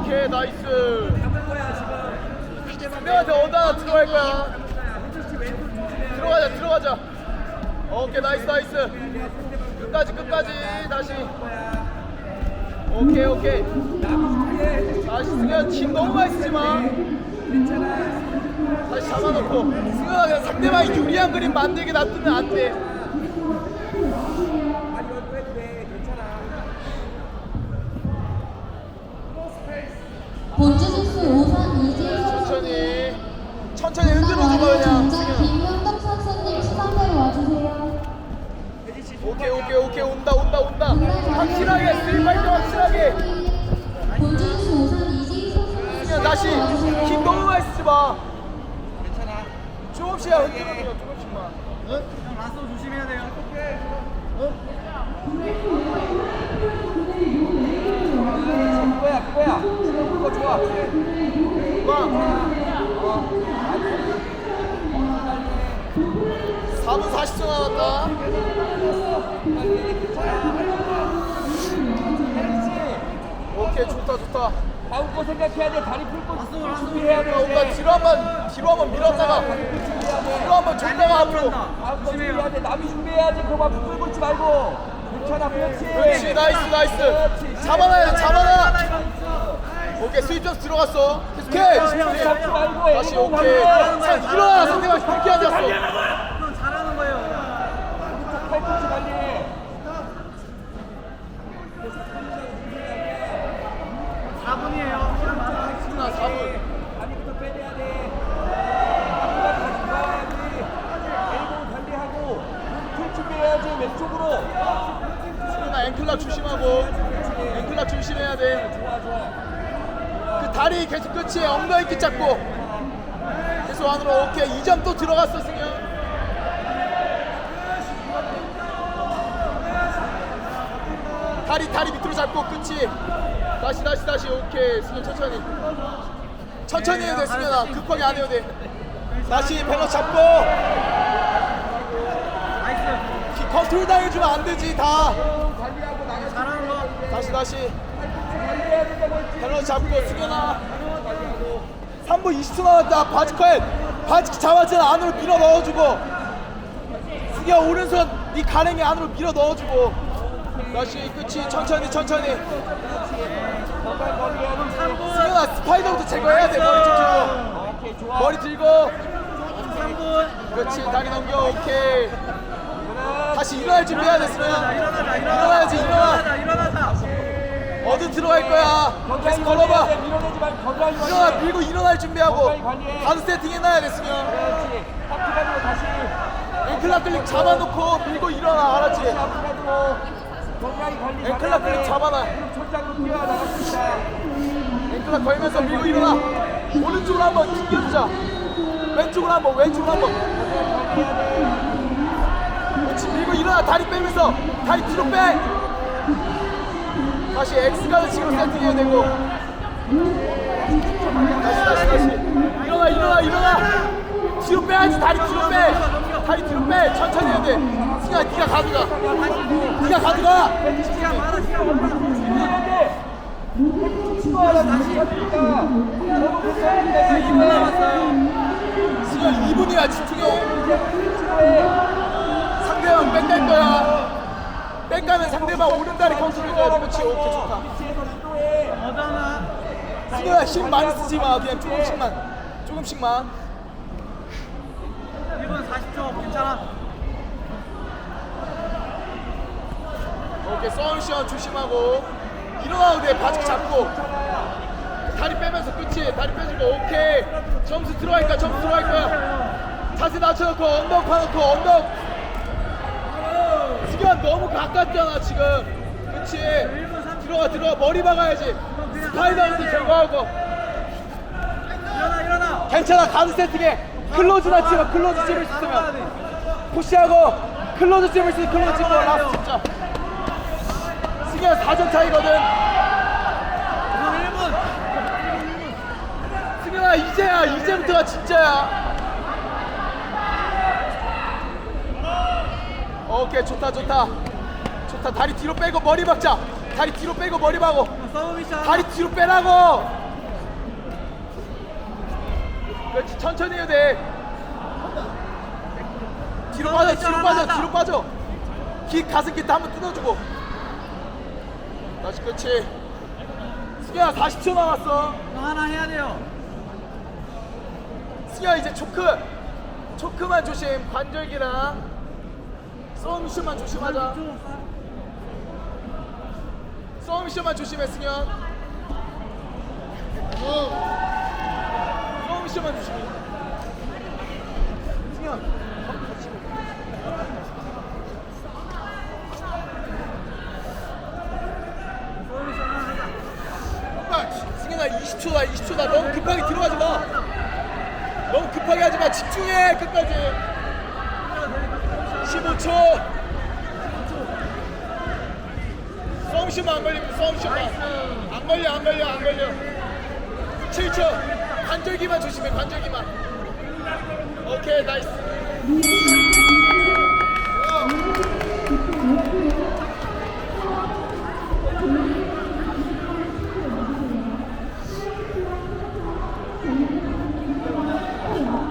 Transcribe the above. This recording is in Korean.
오케이 나이스. 어디 하나 들어갈 거야. 들어가자 들어가자. 오케이 나이스 나이스. 끝까지 끝까지 다시. 오케이 오케이. 다시 승현 힘 너무 많이 쓰지 마. 다시 잡아놓고. 승현아 그냥 상대방이 유리한 그림 만들게 놔두면 안돼 선수 오산 이재희 선수 천천히 천천히 흔들어주고 그냥 김현덕 선수님 시상대로 와주세요. 오케이 오케이 오케이 온다 온다 온다 확실하게 스윙할 때 확실하게 선수 오산 이재희 선수님 그냥 다시 힘 너무. 많이 쓰지 마 조금씩 흔들어줘 조금씩만 응? 라스트 조심해야 돼요. 그거야 그거야 그거 좋아 와 4분 40초 남았다. 오케이 좋다 좋다. 다음 거 생각해야 돼. 다리 풀고 준비해야 돼. 온다 뒤로 한번 뒤로 한번 밀었다가 뒤로 한번 줬다가 앞으로. 다음 거 준비해야 돼. 남이 준비해야지. 그거 막 풀고 있지 말고. 괜찮아 그렇지? 그렇지 나이스 나이스. 잡아놔야 돼 잡아놔 오케이 스윗 점수 들어갔어. 계속해. 다시 오케이. 자 일어나 상대방 하지 않았어 이건 잘하는 거예요. 팔꿈치 관리 4분이에요. 시간 많아. 승아 4분 다리부터 빼내야 돼 다시 가야지 엘보우 관리하고 풀 준비해야지 왼쪽으로 승아 앵클락 조심하고 앵클락 조심해야 돼그 좋아 좋아 다리 계속 끝이 엉덩이 끼 잡고 계속 안으로 오케이. 2점 또 들어갔어 승현 다리 다리 밑으로 잡고 끝이. 다시 다시 다시. 오케이. 승현 천천히. 천천히 해야 돼 승현아 급하게 안 해도 돼. 다시 밸런스 잡고. 컨트롤 당해주면 안 되지 다 다시 다시. 밸런스 잡고 승현아 3분 20초 남았다. 바지 컷 바지 잡았잖아 안으로 밀어 넣어주고. 승현 오른손. 네 가랭이 안으로 밀어 넣어주고. 다시 끝이 천천히 천천히. 승현아 스파이더부터 제거해야 돼. 머리 들고 머리 들고. 3분. 그렇지. 다리 넘겨. 오케이 다시 일어날 준비해야 돼 승현아 일어나자. 일어나야지 일어나. 일어나자. 일어나자. 어디 들어갈 거야? 계속 걸어봐. 밀어내지 말고 건강히 관리해 일어나 밀고 일어날 준비하고 건강히 관리해. 바로 세팅해놔야 돼 승현 그렇지. 앞으로 가지고 다시. 앵클락 클릭 잡아놓고 밀고 일어나 알았지? 앞으로 가지고 건강히 관리 앵클락 클릭 잡아놔. 천장으로 뛰어나갈 수 있다. 앵클락 걸면서 밀고 일어나. 오른쪽으로 한번 튕겨주자. 왼쪽으로 한번 왼쪽으로 한번 밀고 일어나 다리 빼면서. 다리 뒤로 빼. 다시 X가드 치고 세팅해야 되고. 다시 다시 다시. 일어나 일어나 일어나. 뒤로 빼야지 다리 뒤로 빼. 다리 뒤로 빼. 천천히 해야 돼. 승아 네가 가져가. 네가 가져가. 시간 많아. 시간. 치고하라 다시 해주니까 너무 괜찮은데 2분 남았어요. 승아 2분이야 집중해 상대방 뺑갈 거야. 뺑가면 상대방 오른다리 컨트롤 해줘야 돼. 그렇지, 오케이, 좋다. 승현아, 힘 많이 쓰지 마. 그냥 조금씩만. 조금씩만. 1분 40초. 괜찮아. 오케이, 서울시원 조심하고. 일어나도 돼. 바지 잡고. 다리 빼면서 끝이. 다리 빼주고, 오케이. 점수 들어가니까 점수 들어갈 거야. 자세 낮춰놓고, 언덕 파놓고, 언덕. 승현 너무 가깝잖아, 지금. 그렇지. 들어가, 들어가. 머리 박아야지. 스파이더한테 제거하고. 일어나. 일어나. 괜찮아 가드 세팅해 클로즈나 치면 클로즈 찝을 수 있으면 푸시하고 클로즈 찝을 수 있으면 클로즈 찝고 라스트 진짜 승현 4점 차이거든 1분. 승현아 이제야 이제부터가 진짜야 오케이 좋다 좋다. 좋다. 다리 뒤로 빼고 머리 박자. 다리 뒤로 빼고 머리 박고 다리 뒤로 빼라고. 그렇지 천천히 해야 돼. 뒤로 빠져 뒤로 빠져 뒤로 빠져. 기 가슴 기타 한번 뜯어주고. 다시 그렇지. 승현아 40초 남았어. 너 하나 해야 돼요. 승현아 이제 초크. 초크만 조심. 관절기랑 썸미션만 조심하자. 조심해 승현 썸미션만 조심해. 승현 서브 미션 하나 하자 아, 승현아 20초다 20초다. 너무 급하게 들어가지 마. 너무 급하게 하지 마. 집중해 끝까지 15초 썸슛만 안 걸리면 썸슛만. 안 걸려 안 걸려 안 걸려. 7초. 관절기만 조심해 관절기만. 오케이 나이스